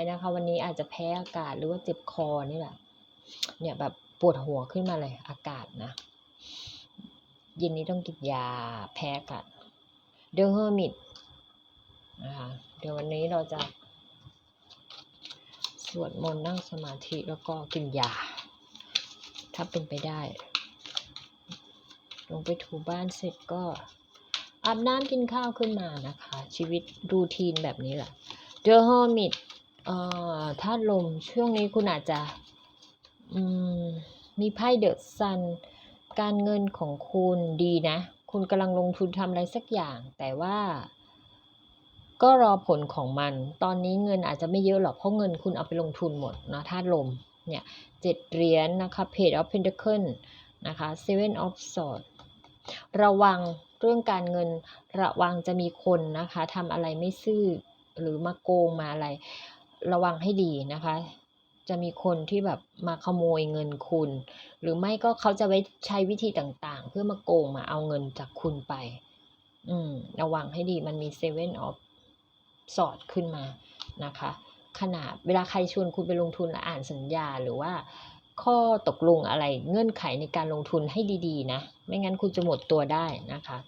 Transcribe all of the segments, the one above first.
ภัยนะคะ วันนี้อาจจะแพ้อากาศหรือว่าเจ็บคอนี่แหละ เนี่ยแบบปวดหัวขึ้นมาเลยอากาศนะเย็นนี้ต้องกินยาแพ้อากาศเดอร์เฮอร์มิดนะคะเดี๋ยววันนี้เราจะ สวดมนต์นั่งสมาธิแล้วก็กินยา ถ้าเป็นไปได้ ลงไปถูบ้านเสร็จก็อาบน้ำกินข้าวขึ้นมานะคะ ชีวิตรูทีนแบบนี้แหละเด เอ่อธาตุลมช่วงนี้คุณอาจจะอืมมีไพ่เดอะซัน การเงินของคุณดีนะ คุณกำลังลงทุนทำอะไรสักอย่าง แต่ว่า ก็รอผลของมัน ตอนนี้เงินอาจจะไม่เยอะหรอก เพราะเงินคุณเอาไปลงทุนหมดนะธาตุลมเนี่ยเจ็ดเหรียญนนะคะ Page of Pentacle นะคะ Seven of s w o r d ระวังเรื่องการเงินระวังจะมีคนนะคะทำอะไรไม่ซื่อหรือมาโกงมาอะไร ระวังให้ดีนะคะ จะมีคนที่แบบมาขโมยเงินคุณ หรือไม่ก็เขาจะไว้ใช้วิธีต่างๆ เพื่อมาโกงมาเอาเงินจากคุณไป อืม ระวังให้ดีมันมี Seven of Swords ขึ้นมานะคะ ขนาดเวลาใครชวนคุณไปลงทุนและอ่านสัญญาหรือว่าข้อตกลงอะไรเงื่อนไขในการลงทุนให้ดี ๆ นะ ไม่งั้นคุณจะหมดตัวได้นะคะ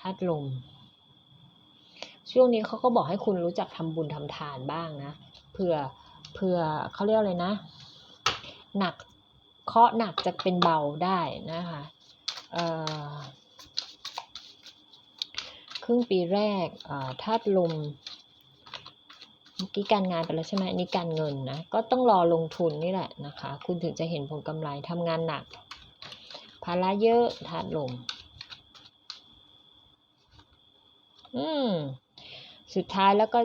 ธาตุลม ช่วงนี้เขาก็บอกให้คุณรู้จักทำบุญทำทานบ้างนะเผื่อเผื่อเขาเรียกอะไรนะ หนักเคาะหนักจะเป็นเบาได้นะคะเอ่อครึ่งปีแรกธาตุลมเมื่อกี้การงานไปแล้วใช่ไหมอันนี้การเงินนะ ก็ต้องรอลงทุนนี่แหละนะคะ คุณถึงจะเห็นผลกำไรทำงานหนัก ภาระเยอะธาตุลม อืม สุดท้ายแล้วก็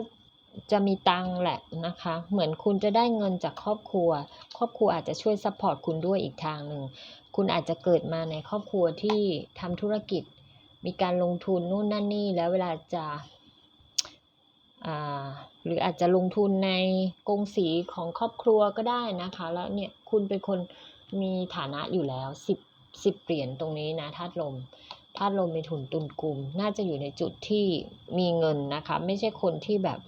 จะมีตังแหละนะคะ เหมือนคุณจะได้เงินจากครอบครัว ครอบครัวอาจจะช่วยซัพพอร์ตคุณด้วยอีกทางหนึ่ง คุณอาจจะเกิดมาในครอบครัวที่ทำธุรกิจ มีการลงทุนนู่นนั่นนี่ แล้วเวลาจะอ่าหรืออาจจะลงทุนในกงสีของครอบครัวก็ได้นะคะ แล้วเนี่ยคุณเป็นคนมีฐานะอยู่แล้วสิบสิบเหรียญตรงนี้นะธาตุลม ธาตุลมมีถุนตุนกลุ่ม น่าจะอยู่ในจุดที่มีเงินนะคะ ไม่ใช่คนที่แบบ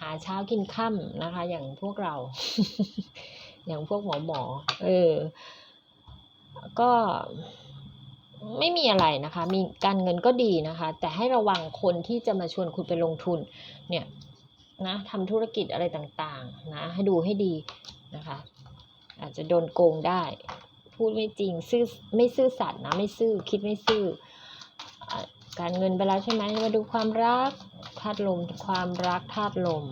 หาเช้ากินค่ำนะคะ อย่างพวกเรา อย่างพวกหมอหมอ เออ ก็ไม่มีอะไรนะคะ มีการเงินก็ดีนะคะ แต่ให้ระวังคนที่จะมาชวนคุณไปลงทุน เนี่ยนะทำธุรกิจอะไรต่างๆ นะ ให้ดูให้ดีนะคะ อาจจะโดนโกงได้ พูดไม่จริง ซื่อไม่ซื่อสัตย์นะ ไม่ซื่อคิดไม่ซื่ออการเงินไปแล้วใช่ไหมมาดูความรักธาตุลมความรักธาตุลม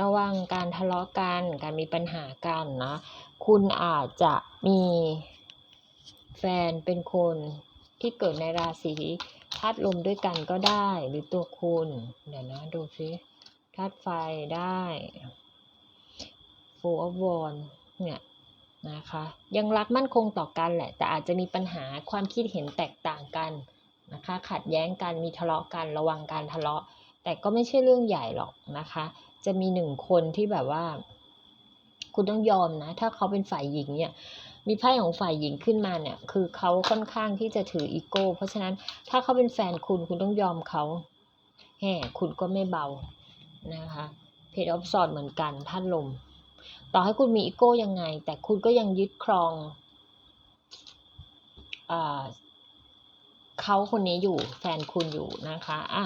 ระวังการทะเลาะกัน การมีปัญหากันนะ คุณอาจจะมีแฟนเป็นคน ที่เกิดในราศีธาตุลมด้วยกันก็ได้ หรือตัวคุณ เดี๋ยวนะดูซิธาตุไฟได้ Four of Wands เนี่ยนะคะยังรักมั่นคงต่อกันแหละ แต่อาจจะมีปัญหาความคิดเห็นแตกต่างกันนะคะขัดแย้งกันมีทะเลาะกันระวังการทะเลาะ แต่ก็ไม่ใช่เรื่องใหญ่หรอกนะคะ จะมีหนึ่งคนที่แบบว่า คุณต้องยอมนะ ถ้าเขาเป็นฝ่ายหญิงเนี่ย มีไพ่ของฝ่ายหญิงขึ้นมาเนี่ย คือเขาค่อนข้างที่จะถืออีโก้ เพราะฉะนั้นถ้าเขาเป็นแฟนคุณคุณต้องยอมเขาแห่คุณก็ไม่เบานะคะเพจออฟสอดเหมือนกันท่านลม ต่อให้คุณมีอีโก้ยังไง แต่คุณก็ยังยึดครองอเขาคนนี้อยู่แฟนคุณอยู่นะคะอะ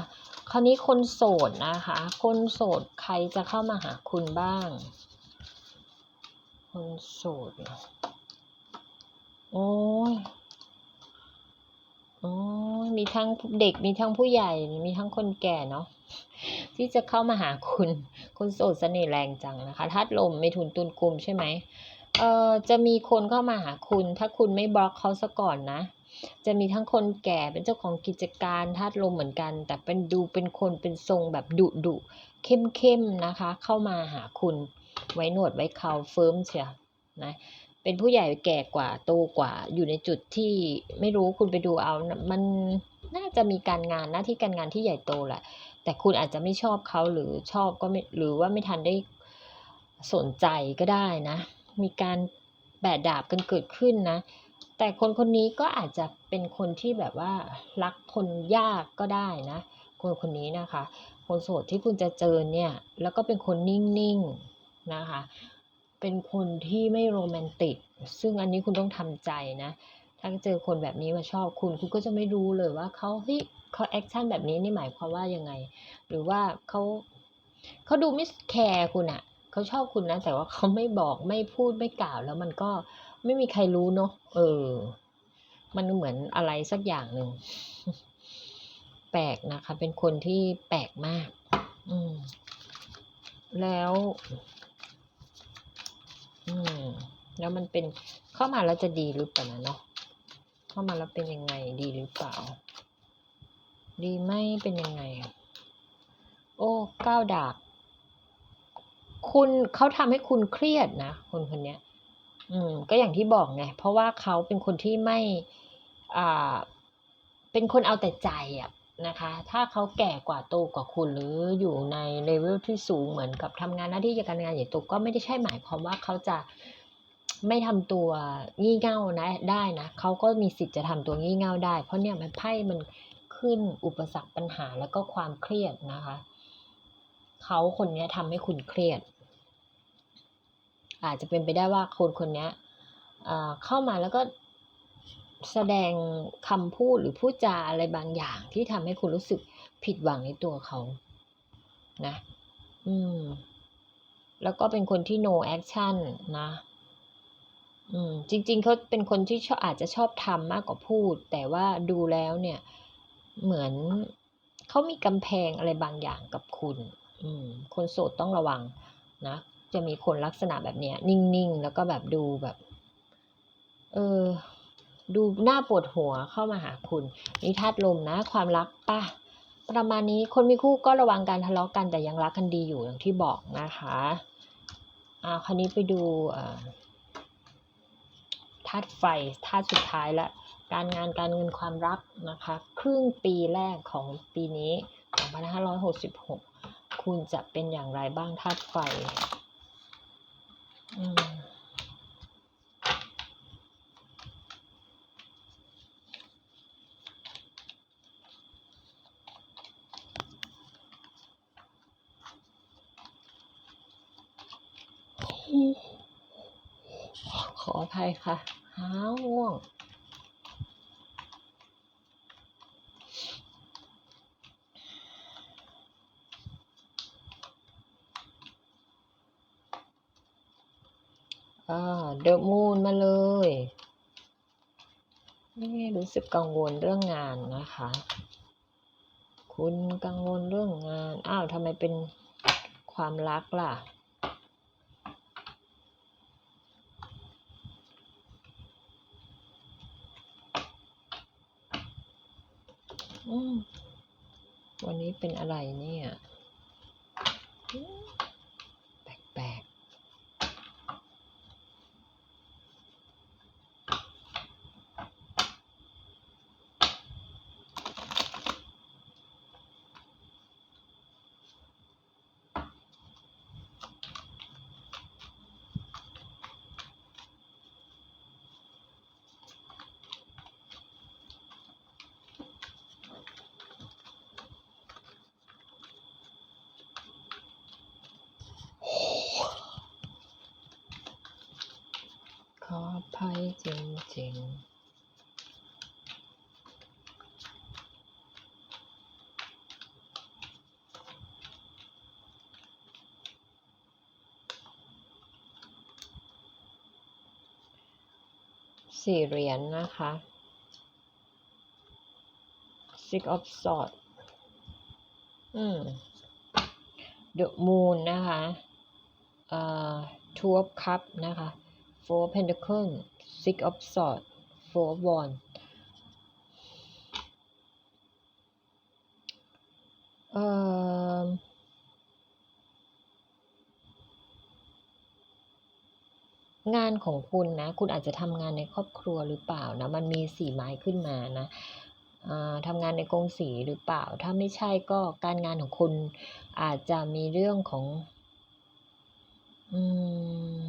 คราวนี้คนโสดนะคะ คนโสดใครจะเข้ามาหาคุณบ้าง คนโสด โอ้ยโอ้ยมีทั้งเด็กมีทั้งผู้ใหญ่ มีทั้งคนแก่เนาะที่จะเข้ามาหาคุณคนโสดเสน่ห์แรงจังนะคะธาตุลมไม่ทุนตุนกลุ่มใช่ไหมเอ่อจะมีคนเข้ามาหาคุณ ถ้าคุณไม่บล็อกเขาซะก่อนนะ จะมีทั้งคนแก่เป็นเจ้าของกิจการธาตุลมเหมือนกัน แต่เป็นดูเป็นคนเป็นทรงแบบดุดุเข้มเข้มนะคะ เข้ามาหาคุณไว้หนวดไว้เขาเฟิร์มเชียนะ เป็นผู้ใหญ่แก่กว่าโตกว่า อยู่ในจุดที่ไม่รู้คุณไปดูเอา มันน่าจะมีการงานหน้าที่การงานที่ใหญ่โตแหละ แต่คุณอาจจะไม่ชอบเขาหรือชอบก็ไม่หรือว่าไม่ทันได้สนใจก็ได้นะ มีการแบดดาบกันเกิดขึ้นนะ แต่คนคนนี้ก็อาจจะเป็นคนที่แบบว่ารักคนยากก็ได้นะ คนคนนี้นะคะ คนโสดที่คุณจะเจอเนี่ย แล้วก็เป็นคนนิ่งๆนะคะ เป็นคนที่ไม่โรแมนติก ซึ่งอันนี้คุณต้องทำใจนะ ถ้าเจอคนแบบนี้มาชอบคุณ คุณก็จะไม่รู้เลยว่าเขาเฮ้ยเขาแอคชั่นแบบนี้นี่หมายความว่ายังไง หรือว่าเขาเขาดูไม่แคร์คุณอะเขาชอบคุณนะ แต่ว่าเขาไม่บอกไม่พูดไม่กล่าว แล้วมันก็ไม่มีใครรู้เนาะ เออ มันเหมือนอะไรสักอย่างหนึ่ง แปลกนะคะ เป็นคนที่แปลกมาก อืม แล้ว อืม แล้วมันเป็นเข้ามาแล้วจะดีหรือเปล่านะเนาะ เข้ามาแล้วเป็นยังไงดีหรือเปล่า ดีไหมเป็นยังไง โอ้ก้าวดาบคุณเขาทำให้คุณเครียดนะคนคนเนี้ย อืม ก็อย่างที่บอกไง เพราะว่าเขาเป็นคนที่ไม่ อ่า เป็นคนเอาแต่ใจอะ นะคะ ถ้าเขาแก่กว่าโตกว่าคุณหรืออยู่ในเลเวลที่สูงเหมือนกับทำงานหน้าที่การงานใหญ่โตก็ไม่ได้ใช่หมายความว่าเขาจะไม่ทำตัวงี่เง่านะได้นะเขาก็มีสิทธิ์จะทำตัวงี่เง่าได้ เพราะเนี่ยมันไพ่มันขึ้นอุปสรรคปัญหาแล้วก็ความเครียดนะคะเขาคนนี้ทำให้คุณเครียด อาจจะเป็นไปได้ว่าคนคนนี้เข้ามาแล้วก็ แสดงคำพูดหรือพูดจาอะไรบางอย่างที่ทำให้คุณรู้สึกผิดหวังในตัวเขานะ อืม แล้วก็เป็นคนที่ no action นะ อืม จริง ๆ เขาเป็นคนที่ชอบอาจจะชอบทำมากกว่าพูด แต่ว่าดูแล้วเนี่ย เหมือนเขามีกำแพงอะไรบางอย่างกับคุณ อืม คนโสดต้องระวังนะ จะมีคนลักษณะแบบเนี้ย นิ่ง ๆ แล้วก็แบบดูแบบ เออ ดูหน้าปวดหัวเข้ามาหาคุณนี่ธาตุลมนะ ความรักป่ะประมาณนี้คนมีคู่ก็ระวังการทะเลาะกันแต่ยังรักกันดีอยู่อย่างที่บอกนะคะอ่าคราวนี้ไปดูธาตุไฟธาตุสุดท้ายละการงานการเงินความรักนะคะ ครึ่งปีแรกของปีนี้2566 คุณจะเป็นอย่างไรบ้างธาตุไฟอืมข ออภัยค่ะหาวง่วง อ่า เดอะมูนมาเลยนี่รู้สึกกังวลเรื่องงานนะคะ คุณกังวลเรื่องงาน อ้าวทำไมเป็นความรักล่ะ อืม วันนี้ เป็นอะไรเนี่ยอืมแปลกๆ ขออ ภัยจริงๆสี่เหรียญนนะคะ six of swords อืม the moon นะคะ เอ่อ two of cup นะคะ four of pentacle six of swords four of wands เอ่องานของคุณนะ คุณอาจจะทำงานในครอบครัวหรือเปล่านะ มันมีสีไม้ขึ้นมานะทำงานในกรงสีหรือเปล่า ถ้าไม่ใช่ก็การงานของคุณอาจจะมีเรื่องของ อืม